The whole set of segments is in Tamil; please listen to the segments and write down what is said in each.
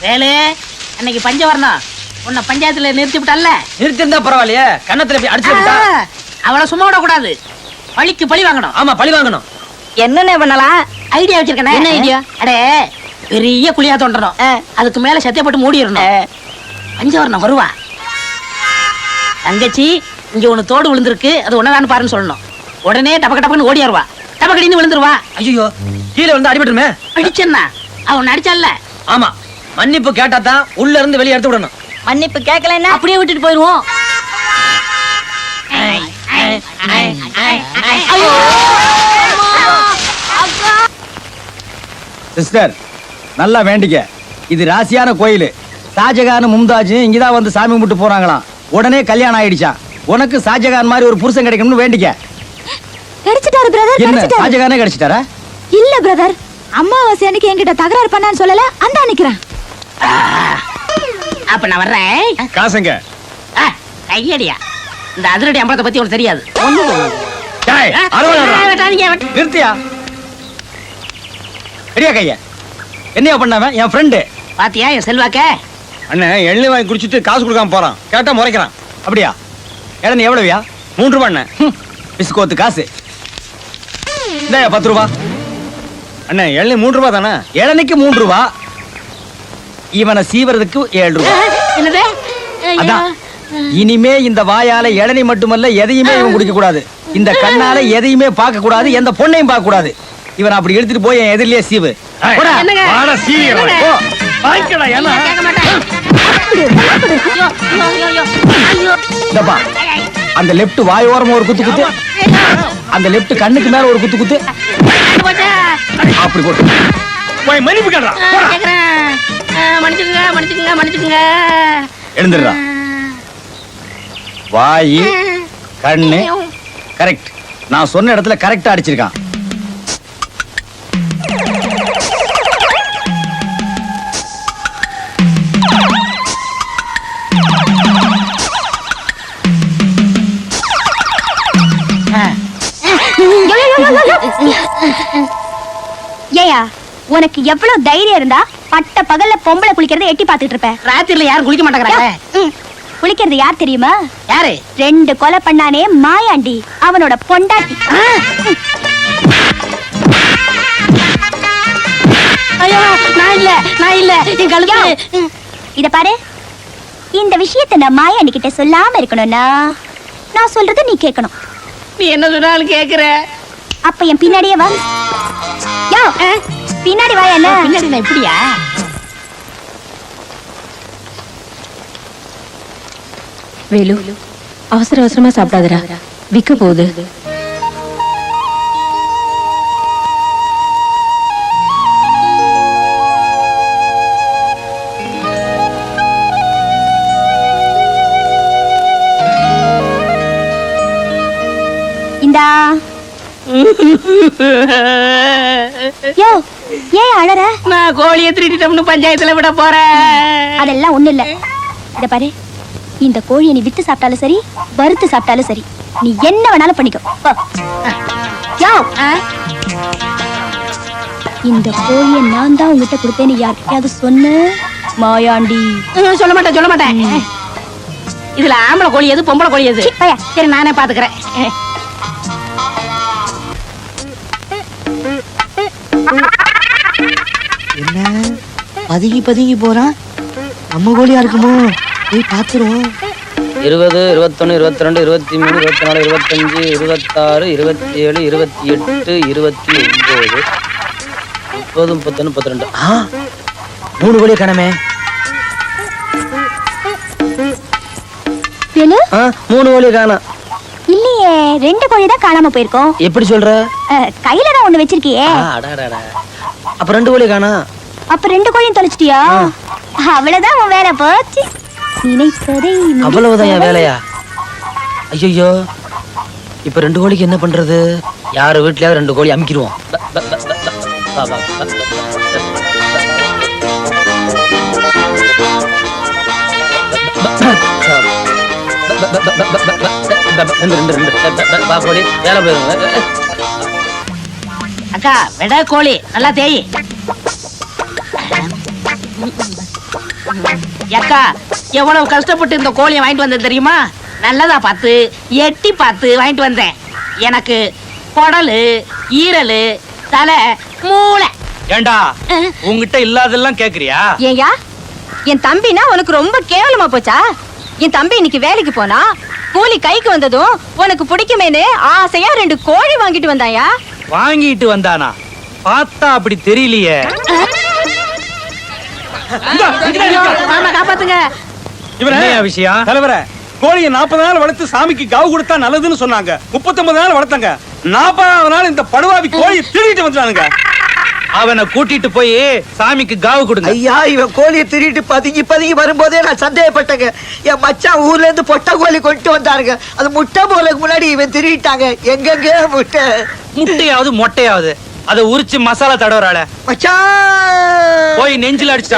வேலு அன்னைக்கு பஞ்சம் வரணும் உன்னை பஞ்சாயத்துல நிறுத்தி விட்டல்ல நிறுத்திருந்தா பரவாயில்லையே. கன்னத்துல இப்படி அடிச்சு விட்டா? அவளை சும்மா விடக்கூடாது. பழிக்கு பழி வாங்கணும். ஆமா பழி வாங்கணும். என்னென்ன பண்ணலாம்? ஐடியா வச்சிருக்கேன். என்ன idea? அடே பெரிய குழியா தோண்டணும். ஆ. அதுக்கு மேல சத்திய போட்டு மூடிடணும். பஞ்சம் வரணும் வருவா. தங்கச்சி இங்க ஒண்ணு தோடு விழுந்திருக்கு. அது உன்னதான்னு பாருன்னு சொல்லணும். உடனே டபக்க டபக்குன்னு ஓடியாருவா டபக்கடின்னு விழுந்துருவா. ஐயோ கீழே வந்து அடிபட்டுருமே. அடிச்சேன்னா. அவன் அடிச்சால ஆமா. மன்னிப்பு கேட்டா தான் உள்ள இருந்து வெளியே எடுத்து விடணும். மன்னிப்பு கேட்கலன்னா அப்படியே விட்டுட்டு போயிருவோம். சிஸ்டர் நல்லா வேண்டிக்க. இது ராசியான கோயில். ஷாஜகான் மும்தாஜ் இங்கதான் வந்து சாமி கும்பிட்டு போறாங்களாம் உடனே கல்யாணம் ஆயிடுச்சான் உனக்கு ஷாஜகான் மாதிரி ஒரு புருஷன் கிடைக்கணும்னு வேண்டிக்க. கிடைச்சிட்டாரு பிரதர் என்ன கிடைச்சிட்டாரு. ஷாஜகானே கிடைச்சிட்டாரா? இல்ல பிரதர் அம்மாவாசை அன்னைக்கு என்கிட்ட தகராறு பண்ணான்னு சொல்லல அந்த நிக்கிறேன் அப்ப நான் வர்றேன். காசுங்க. ஆ, கையடியா. இந்த அதிரடி அம்பலத்தை பத்தி உனக்கு தெரியாது. நிறுத்தியா? பெரிய கைய. என்னையா பண்ணவன் என் ஃப்ரெண்டு பாத்தியா என் செல்வாக்க? அண்ணன் எள்ளு வாங்கி குடிச்சிட்டு காசு கொடுக்காம போறான். கேட்டா முறைக்கிறான். அப்படியா? இடம் எவ்வளவுயா? மூன்று ரூபா அண்ணன். பிஸ்கோத்து காசு. இந்தாயா பத்து ரூபா. அண்ணன் எள்ளு மூன்று ரூபா தானே? இளநிக்கு மூன்று ரூபா. இவனை சீவறதுக்கு ஏழு ரூபா. என்னது? ஐயோ. அதான். இனிமே இந்த வாயால இளநி மட்டுமல்ல எதையுமே இவன் குடிக்க கூடாது. இந்த கண்ணால எதையுமே பார்க்க கூடாது எந்த பொண்ணையும் பார்க்க கூடாது. இவன் அப்படி எடுத்துட்டு போய் என் எதிரிலே சீவு. அந்த லெஃப்ட் வாயோரமா ஒரு குத்து குத்து. அந்த லெஃப்ட் கண்ணுக்கு மேல ஒரு குத்து குத்து? அப்படி போட்டு. போய் மன்னிப்பு. ஆ, மன்னிச்சுக்குங்க மன்னிச்சுக்குங்க மன்னிச்சுக்குங்க எழுந்துடுறா. வாயி கண்ணு. கரெக்ட் நான் சொன்ன இடத்துல கரெக்டா அடிச்சிருக்கான். ஏயா உனக்கு எவ்வளவு தைரியம் இருந்தா பட்ட பகல்ல பொம்பளை குளிக்கிறத எட்டி பாத்துட்டு இருப்ப ராத்திரில யாரும் குளிக்க மாட்டேங்கிறாங்க. குளிக்கிறது யார் தெரியுமா? யாரு? ரெண்டு கொலை பண்ணானே மாயாண்டி அவனோட பொண்டாட்டி. ஐயோ நான் இல்ல நான் இல்ல. என் கழுத்து. இத பாரு. இந்த விஷயத்தை நான் மாயாண்டி கிட்ட சொல்லாம இருக்கணும்னா நான் சொல்றத நீ கேட்கணும். நீ என்ன சொன்னாலும் கேக்குற. அப்ப என் பின்னாடியே வா. யோ பின்னாடி வா என்ன? பின்னாடி நான் இப்படியா? வேலு அவசர அவசரமா சாப்பிடாதடா. விக்க போகுது. இந்தா. யோ ஏன் அழற? நான் கோழியை திருடிட்டோம்னு பஞ்சாயத்துல விட போறேன். அதெல்லாம் ஒண்ணு இல்ல. இத பாரு. இந்த கோழியை நீ வித்து சாப்பிட்டாலும் சரி வறுத்து சாப்பிட்டாலும் சரி நீ என்ன வேணாலும் பண்ணிக்கோ. யோ? இந்த கோழியை நான் தான் உங்ககிட்ட கொடுத்தேன்னு யார்கிட்டயாவது சொன்ன மாயாண்டி. சொல்ல மாட்டேன் சொல்ல மாட்டேன். இதுல ஆம்பளை கோழி எது பொம்பளை கோழி எது. சரி நானே பாத்துக்கிறேன். பதுங்கி பதுங்கி போறான். நம்ம கோழியா இருக்குமோ? போய் பாத்துருவோம். இருபது இருபத்தொன்னு இருபத்தி ரெண்டு இருபத்தி மூணு இருபத்தி நாலு இருபத்தஞ்சு இருபத்தாறு இருபத்தி ஏழு இருபத்தி எட்டு இருபத்தி ஒன்பது முப்பது முப்பத்தொன்னு முப்பத்தி ரெண்டு மூணு கோழியை காணமே. வேலு ஆ, மூணு கோழியை காணோம். இல்லையே ரெண்டு கோழி தான் காணாம போயிருக்கோம். எப்படி சொல்ற? கையில தான் ஒண்ணு வச்சிருக்கியே. ஆ, அடாடாடா. அப்ப ரெண்டு கோழியை காணோம். அப்ப ரெண்டு கோழியும் தொலைச்சிட்டியா? அவ்வளவுதான் உன் வேலை போச்சு. நினைத்ததை அவ்வளவுதான் என் வேலையா? ஐயோ இப்ப ரெண்டு கோழிக்கு என்ன பண்றது? யார் வீட்லயாவது ரெண்டு கோழி அமுக்கிடுவோம் அக்கா வெட கோழி நல்லா தேய். ஏக்கா எவ்வளவு கஷ்டப்பட்டு இந்த கோழியை வாங்கிட்டு வந்தேன் தெரியுமா? நல்லதா பார்த்து எட்டி பார்த்து வாங்கிட்டு வந்தேன். எனக்கு குடலு ஈரலு தலை மூளை. ஏண்டா உங்ககிட்ட இல்லாதெல்லாம் கேக்குறியா? ஏயா என் தம்பினா உனக்கு ரொம்ப கேவலமா போச்சா? என் தம்பி இன்னைக்கு வேலைக்கு போனா கூலி கைக்கு வந்ததும் உனக்கு பிடிக்குமேனு ஆசையா ரெண்டு கோழி வாங்கிட்டு வந்தாயா? வாங்கிட்டு வந்தானா? பார்த்தா அப்படி தெரியலையே. மாமா காப்பாத்துங்க. இவரே விஷயம்? தலைவரே கோழியை நாற்பது நாள் வளர்த்து சாமிக்கு காவு கொடுத்தா நல்லதுன்னு சொன்னாங்க. முப்பத்தொன்பது நாள் வளர்த்தாங்க. நாற்பதாவது நாள் இந்த படுவாவி கோழியை திருடிட்டு வந்துட்டானுங்க. அவனை கூட்டிட்டு போய் சாமிக்கு காவு கொடுங்க. ஐயா இவன் கோழியை திருட்டு பதுங்கி பதுங்கி வரும்போதே நான் சந்தேகப்பட்டேங்க. என் மச்சான் ஊர்ல இருந்து பொட்டை கோழி கொண்டு வந்தாருங்க. அது முட்டை போறதுக்கு முன்னாடி இவன் திருடிட்டாங்க. எங்கெங்க முட்டை. முட்டையாவது மொட்டையாவது. அதை உரிச்சு மசாலா தடவறாள. போய் நெஞ்சில அடிச்சு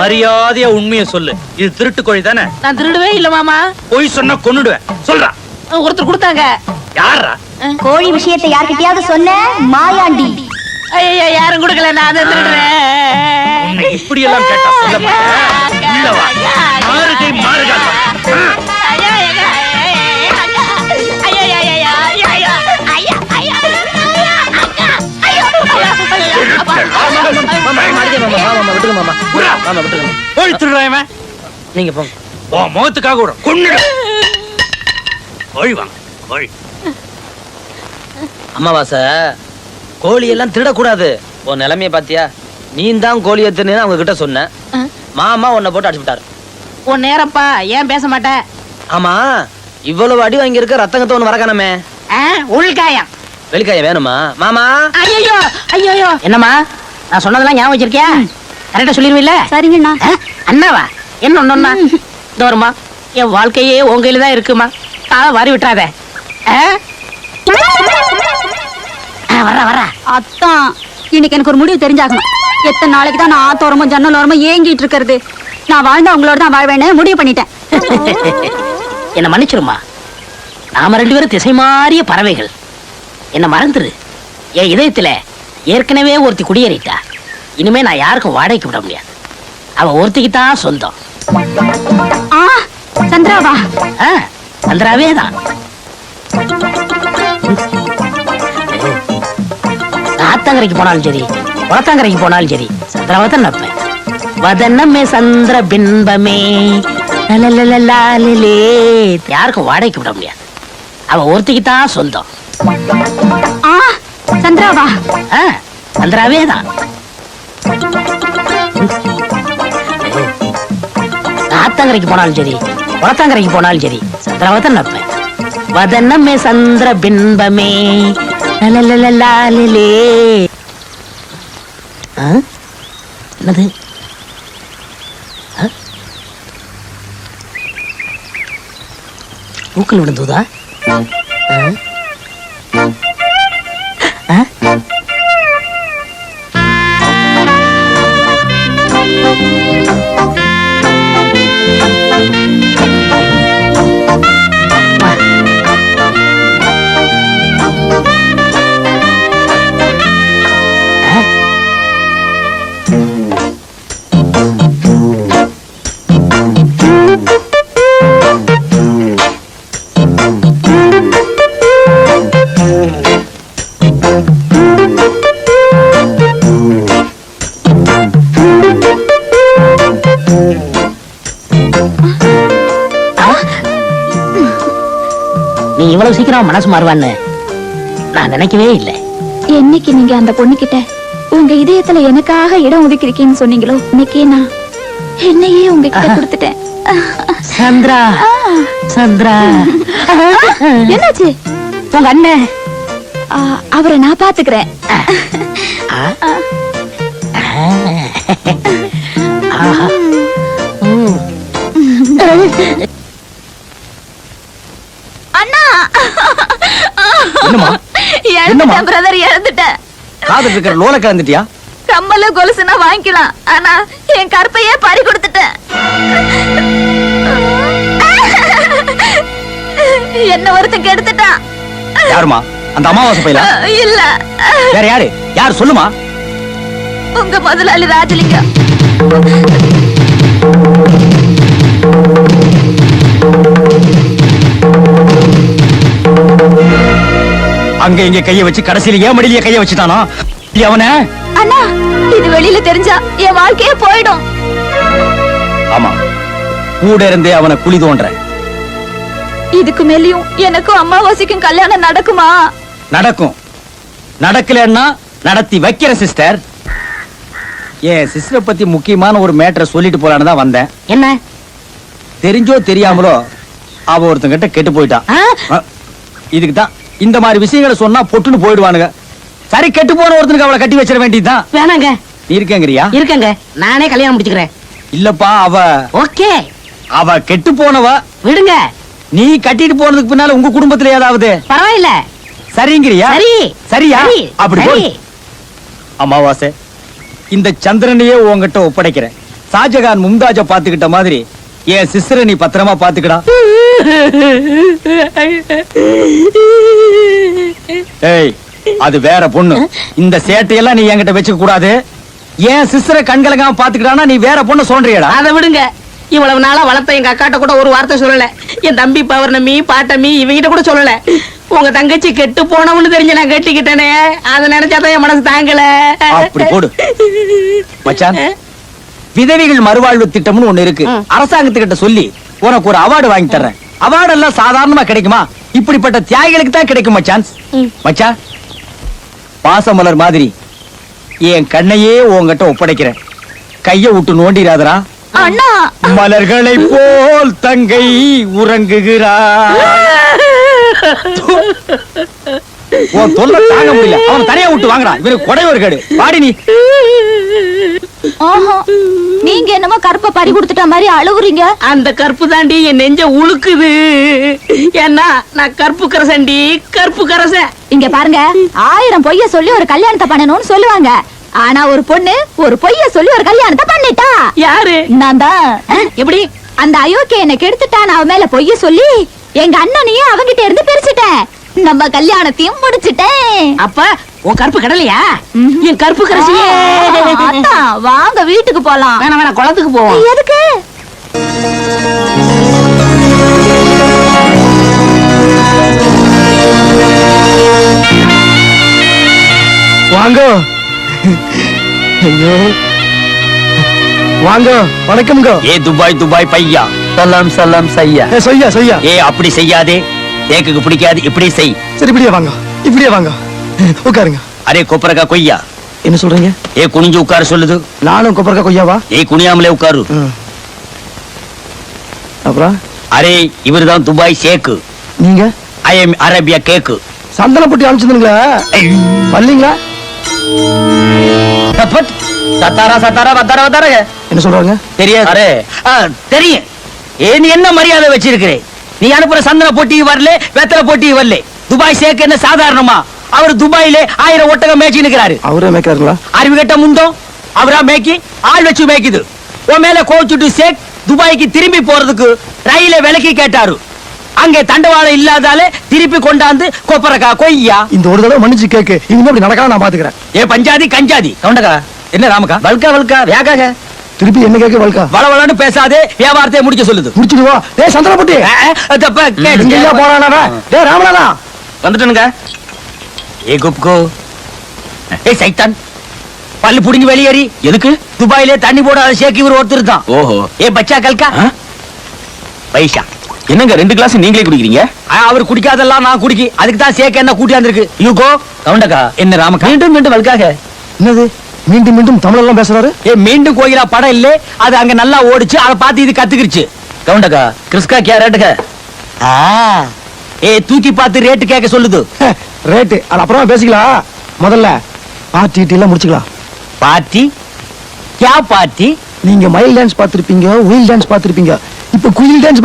மரியாதையா உண்மையை சொல்லு. இது திருட்டு கோழி தானே? நான் திருடவே இல்ல மாமா. போய் சொன்னா கொன்னுடுவேன். சொல்றா. ஒருத்தர் கொடுத்தாங்க. யாரா கோழி விஷயத்தை யார்கிட்டயாவது சொன்ன மாயாண்டி. ஐயோ யாரும் கொடுக்கல நான் திருடுறேன். இப்படி எல்லாம் கேட்டா சொல்ல மாட்டேன் உள்ள வா. மாறுகை. மாமா, விட்டுருங்க. கோழி திருடுறான். நீங்க போங்க. உன் முகத்துக்காக கூட கொன்னுடு. கோழி வாங்க கோழி அமாவாசை கோழி எல்லாம் திருடக்கூடாது. உன் நிலைமைய பாத்தியா நீ தான் கோழியை தின்னு அவங்க கிட்ட சொன்ன மாமா உன்னை போட்டு அடிச்சு விட்டாரு. உன் நேரப்பா ஏன் பேச மாட்டேன் ஆமா இவ்வளவு அடி வாங்கி இருக்க ரத்தங்கத்தை ஒண்ணு வரக்கானமே ஆ, உள்காயம். வெளிக்காய வேணுமா? மாமா? ஐயோ ஐயோ என்னம்மா நான் சொன்னதெல்லாம் ஞாபகம் வச்சிருக்கியா? கரெக்டா சொல்லிருவில்ல? சரிங்கண்ணா. அண்ணாவா? என்ன ஒண்ணுண்ணா? இந்த வருமா என் வாழ்க்கையே உன் கையில தான் இருக்குமா? காலை வாரி விட்டுறாத. வர்றா வர்றா. அத்தான். இன்னைக்கு எனக்கு ஒரு முடிவு தெரிஞ்சாகணும். எத்தனை நாளைக்கு தான் நான் ஆத்தோரமும் ஜன்னலோரமும் ஏங்கிட்டு இருக்கிறது. நான் வாழ்ந்தா உங்களோட தான் வாழ்வேன்னு முடிவு பண்ணிட்டேன். என்ன மன்னிச்சிருமா நாம ரெண்டு பேரும் திசை மாறிய பறவைகள். என்ன மறந்துரு. என் இதயத்துல ஏற்கனவே ஒருத்தி குடியேறிட்டா. இனிமே நான் யாருக்கும் வாடகைக்கு விட முடியாது. அவ ஒருத்திக்கு தான் சொந்தம். ஆ சந்திராவா? ஆ, சந்திராவே தான். ஆத்தங்கரைக்கு போனாலும் சரி குளத்தாங்கரைக்கு போனாலும் சரி சந்திராவை தான் நப்பேன் வதனமே சந்திர பின்பமே. லலலலலாலிலே. யாருக்கும் வாடகைக்கு விட முடியாது. அவ ஒருத்திக்கு தான் சொந்தம். ஆ சந்திராவா? ஆ, சந்திராவே தான். ஆத்தங்கரைக்கு போனாலும் சரி குளத்தாங்கரைக்கு போனாலும் சரி சந்திராவை நடப்பேன் வதனமே சந்திர பின்பமே லலலலலாலிலே. ஆ? என்னது ஆ? பூக்கள் விழுந்ததா நீ இவ்வளவு சீக்கிரம் மனசு மாறுவான்னு நான் நினைக்கவே இல்லை. என்னைக்கு நீங்க அந்த பொண்ணுகிட்ட உங்க இதயத்துல எனக்காக இடம் ஒதுக்கிருக்கீங்கன்னு சொன்னீங்களோ இன்னைக்கே நான் என்னையே உங்ககிட்ட கொடுத்துட்டேன். சந்திரா சந்திரா. என்னாச்சு? உங்க அண்ணன். அவரை நான் பாத்துக்கிறேன் ஆஹா. இழந்துட்டேன் பிரதர் இழந்துட்டேன் காதல் இருக்கிற லோல கலந்துட்டியா? கம்மல கொலுசுனா வாங்கிக்கலாம். ஆனா என் கற்பையே பறி கொடுத்துட்டேன். என்ன ஒருத்தன் கெடுத்துட்டான் யாருமா அந்த அமாவாசை பையல? இல்ல. வேற யாரு? யார் சொல்லுமா? உங்க முதலாளி ராஜலிங்கம். அங்க இங்க கைய வச்சு கடைசியில ஏன் மடியிலேயே கைய வச்சுட்டானா? அவன. அண்ணா இது வெளியில தெரிஞ்சா என் வாழ்க்கையே போயிடும். ஆமா. கூட இருந்தே அவனை குழி தோன்ற. இதுக்கு மேலயும் எனக்கும் அம்மாவாசைக்கும் கல்யாணம் நடக்குமா? நடக்கும். நடக்கலன்னா நடத்தி வைக்கிற சிஸ்டர். என் சிஸ்டரை பத்தி முக்கியமான ஒரு மேட்டரை சொல்லிட்டு போலான்னு தான் வந்தேன். என்ன? தெரிஞ்சோ தெரியாமலோ அவ ஒருத்தங்கிட்ட கெட்டு போயிட்டான் இதுக்கு தான் இந்த மாதிரி விஷயங்களை சொன்னா பொட்டுன்னு போயிடுவானுங்க. சரி கெட்டு போன ஒருத்தனுக்கு அவளை கட்டி வச்சிட வேண்டியதுதான். வேணாங்க. நீ இருக்கேங்கிறியா? இருக்கங்க. நானே கல்யாணம் முடிச்சுக்கிறேன். இல்லப்பா அவ ஓகே. அவ கெட்டு போனவ விடுங்க. நீ கட்டிட்டு போனதுக்கு பின்னால உங்க குடும்பத்துல ஏதாவது? பரவாயில்ல. சரிங்கிறியா? சரி. சரியா? சரி, அப்படி. போடு. அமாவாசை. இந்த சந்திரனையே உன்கிட்ட ஒப்படைக்கிறேன். ஷாஜகான் மும்தாஜ பாத்துக்கிட்ட மாதிரி என் சிஸ்டரை நீ பத்திரமா பாத்துக்கடா ஏய் அது வேற பொண்ணு. இந்த சேட்டையெல்லாம் நீ என்கிட்ட வச்சுக்க கூடாது என் சிஸ்டரை கண்கலங்காம பாத்துக்கிட்டானா நீ வேற பொண்ணு சொல்றியடா அதை விடுங்க. இவ்வளவு நாளா வளர்த்த எங்க அக்காட்ட கூட ஒரு வார்த்தை சொல்லல. என் தம்பி பௌர்ணமி பாட்டமி இவங்கிட்ட கூட சொல்லல. உங்க தங்கச்சி கெட்டு போனவன்னு தெரிஞ்சு நான் கட்டிக்கிட்டேனே. அதை நினைச்சாதான் என் மனசு தாங்கல. அப்படி போடு. மச்சான் விதவைகள் மறுவாழ்வு திட்டம்னு ஒண்ணு இருக்கு. அரசாங்கத்துக்கிட்ட சொல்லி உனக்கு ஒரு அவார்டு வாங்கி தர்றேன். அவார்டு எல்லாம் சாதாரணமா கிடைக்குமா? இப்படிப்பட்ட தியாகிகளுக்கு தான் கிடைக்கும் மச்சான் ம். மச்சான் பாசமலர் மாதிரி என் கண்ணையே உன்கிட்ட ஒப்படைக்கிறேன். கைய விட்டு நோண்டிராதரா அண்ணா. மலர்களை போல் தங்கை உறங்குகிறார் உன் தொல்லை தாங்க முடியல. அவன் தனியா விட்டு வாங்கடா. இவருக்கு கொடை ஒரு கேடு. பாடி நீ. ஆஹா. நீங்க என்னமோ கருப்பை பறி கொடுத்துட்ட மாதிரி அழுவுறீங்க அந்த கற்பு தாண்டி என் நெஞ்ச உழுக்குது. ஏன்னா நான் கற்பு கரசண்டி கற்பு கரசன் இங்க பாருங்க ஆயிரம் பொய்ய சொல்லி ஒரு கல்யாணத்தை பண்ணணும்னு சொல்லுவாங்க. ஆனா ஒரு பொண்ணு ஒரு பொய்ய சொல்லி ஒரு கல்யாணத்தை பண்ணிட்டா. யாரு? நான் தான். எப்படி? அந்த அயோக்கிய என்ன கெடுத்துட்டான் அவன் மேல பொய்ய சொல்லி எங்க அண்ணனையும் அவங்கிட்ட இருந்து பிரிச்சுட்டேன். நம்ம கல்யாணத்தையும் முடிச்சிட்டேன். அப்ப உன் கற்பு கடலையா. என் கற்பு கரசியே. வாங்க வீட்டுக்கு போலாம். வேணாம் வேணாம் குளத்துக்கு போவோம். எதுக்கு? வாங்க. ஐயோ. வாங்க வணக்கம்ங்க ஏ துபாய் துபாய் பையா. சலாம் சலாம் சையா. ஏ சொய்யா சொய்யா ஏ அப்படி செய்யாதே. தேக்குக்கு பிடிக்காது இப்படி செய். சரி இப்படியே வாங்க. இப்படியே வாங்க. உட்காருங்க. அரே கொப்பரக்கா கொய்யா. என்ன சொல்றீங்க? ஏ குனிஞ்சு உட்கார சொல்லுது. நானும் கொப்பரக்கா கொய்யாவா? ஏய் குனியாமலே உட்காரு. அப்புறம்? அரே இவர்தான் துபாய் ஷேக்கு. நீங்க? I am Arabia cake. Santhanapatti அனுப்பிச்சிருந்தீங்களா வரலீங்களா? சத்தாரா சத்தாரா வத்தாரா வத்தாரா என்ன சொல்றாங்க தெரியாது. அரே. தெரியும். ஏ நீ என்ன மரியாதை வச்சிருக்கிறே? நீ அனுப்புற சந்தன போட்டி வரல வெத்தலை போட்டி வரல. துபாய் ஷேக் என்ன சாதாரணமா? அவர் துபாயிலே ஆயிரம் ஒட்டகம் மேய்ச்சி நிக்கிறாரு அவரே மேய்க்காருங்களா அறிவு கட்ட முண்டோம் அவரா மேய்க்கி? ஆள் வச்சு மேய்க்குது. உன் மேல கோச்சுட்டு ஷேக் துபாய்க்கு திரும்பி போறதுக்கு ரயில விலைக்கு கேட்டாரு. அங்கே தண்டவாளம் இல்லாதாலே திருப்பி கொண்டாந்து கொப்பரக்கா கொய்யா. இந்த ஒரு தடவை மன்னிச்சு கேக்கு. இனிமே அப்படி நடக்காம நான் பாத்துக்கிறேன். ஏ பஞ்சாதி கஞ்சாதி. கவுண்டக்கா என்ன ராமக்கா? வல்கா வல்கா வேகாக. திருப்பி என்ன கேட்க வல்கா? வளவளன்னு பேசாதே வியாபாரத்தை முடிக்க சொல்லுது. முடிச்சிடுவா டேய் அஹ், தப்பா கேட்டு. போறானா டேய் ராமநாதா. வந்துட்டனுங்க. ஏ குப்கோ? ஏய் சைத்தான். பல்லு புடிங்கி வெளியேறி. எதுக்கு? துபாயிலே தண்ணி போடாத ஷேக் இவர் ஒருத்தர் தான். ஓஹோ. ஏ பச்சா கல்கா? பைசா என்னங்க ரெண்டு கிளாஸ் நீங்களே குடிக்கிறீங்க? அவர் குடிக்காதெல்லாம் நான் குடிக்கி. அதுக்கு தான் சேக்க என்ன கூட்டியாந்துருக்கு யூகோ கவுண்டக்கா என்ன ராமக்கா? மீண்டும் மீண்டும் வல்காக என்னது? மீண்டும் மீண்டும் தமிழ் எல்லாம் பேசுறாரு? ஏ மீண்டும் கோயிலா படம் இல்ல. அது அங்க நல்லா ஓடிச்சு. அதை பார்த்து இது கத்துக்கிருச்சு. கவுண்டக்கா கிறிஸ்கா கே ரேட்டுக்க ஏ தூக்கி பார்த்து ரேட்டு கேட்க சொல்லுது. ரேட்டு அது அப்புறமா பேசிக்கலாம். முதல்ல பார்ட்டி எல்லாம் முடிச்சுக்கலாம். பார்ட்டி கே பார்ட்டி நீங்க மயில் டான்ஸ் பார்த்திருப்பீங்க உயில் டான்ஸ் பார்த்திருப்பீங்க. இப்ப குயில் டான்ஸ்